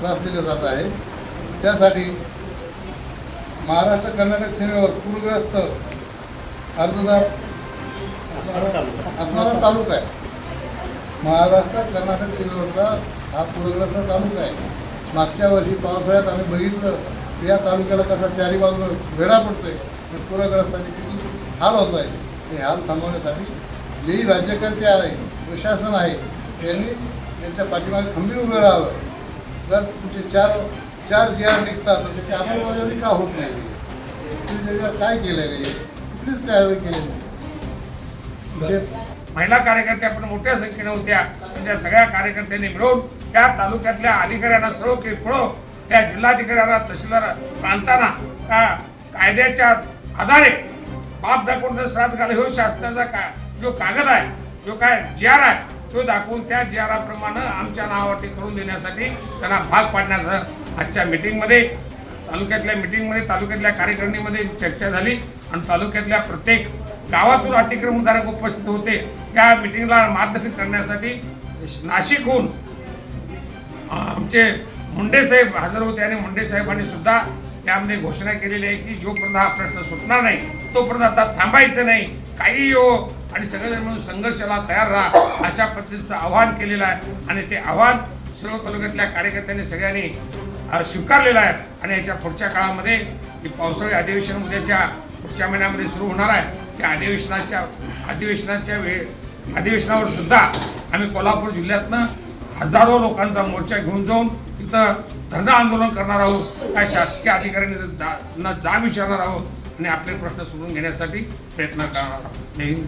त्रास दिला जात आहे. त्यासाठी महाराष्ट्र कर्नाटक सीमेवर पूरग्रस्त अर्जदार असणारा तालुका. आहे. महाराष्ट्र कर्नाटक सीमेवरचा हा पूरग्रस्त तालुका आहे. मागच्या वर्षी पावसाळ्यात आम्ही बघितलं या तालुक्याला कसा चारी बाजूला वेढा पडतोय. आणि पूरग्रस्तांचे किती हाल होत आहे हे हाल थांबवण्यासाठी जेही राज्यकर्ते आहे प्रशासन आहे यांनी त्यांच्या पाठीमागे खंबीर उभं राहावं. जर तुमचे चार चार जी आर निघतात तर त्याची अंमलबजावणी का होत नाही? तुम्ही त्याच्यावर काय केलेलं आहे कुठलीच कारवाई केली नाही. म्हणजे महिला कार्यकर्त्या पण मोठ्या संख्येने होत्या. त्या सगळ्या कार्यकर्त्यांनी मिळून त्या तालुक्यातल्या अधिकाऱ्यांना सर्व काही पळो त्या जिल्हाधिकाऱ्यांना तहसीलदार प्रांतांना त्या कायद्याच्या आधारे बाप दाखवून जर श्राद्ध घाल हो शासनाचा का जो कागद आहे जो काय जी आर आहे तो दाखवून त्या जी आमच्या नावावरती करून देण्यासाठी त्यांना भाग पाडण्याचं आजच्या मिटिंगमध्ये तालुक्यातल्या मीटिंगमध्ये तालुक्यातल्या कार्यकारिणीमध्ये चर्चा झाली आणि तालुक्यातल्या प्रत्येक गावातून अतिक्रमणधारक उपस्थित होते. त्या मिटिंगला मार्गदर्शन करण्यासाठी नाशिकहून आमचे मुंडे साहेब हजर होते आणि मुंडे साहेबांनी सुद्धा त्यामध्ये घोषणा केलेली आहे की जोपर्यंत हा प्रश्न सुटणार नाही तोपर्यंत आता थांबायचं नाही. काही हो आणि सगळेजण मिळून संघर्षाला तयार राहा अशा पद्धतीचं आव्हान केलेलं आहे. आणि ते आव्हान सर्व तालुक्यातल्या कार्यकर्त्यांनी सगळ्यांनी स्वीकारलेलं आहे. आणि याच्या पुढच्या काळामध्ये की पावसाळी अधिवेशन उद्याच्या पुढच्या महिन्यामध्ये सुरू होणार आहे त्या अधिवेशनाच्या अधिवेशनाच्या वे अधिवेशनावर सुद्धा आम्ही कोल्हापूर जिल्ह्यातनं हजारो लोकांचा मोर्चा घेऊन जाऊन तिथं धरणं आंदोलन करणार आहोत. काय शासकीय अधिकाऱ्यांनी जा- जाब विचारणार आहोत आणि आपले प्रश्न सोडून घेण्यासाठी प्रयत्न करणार आहोत. जय हिंद.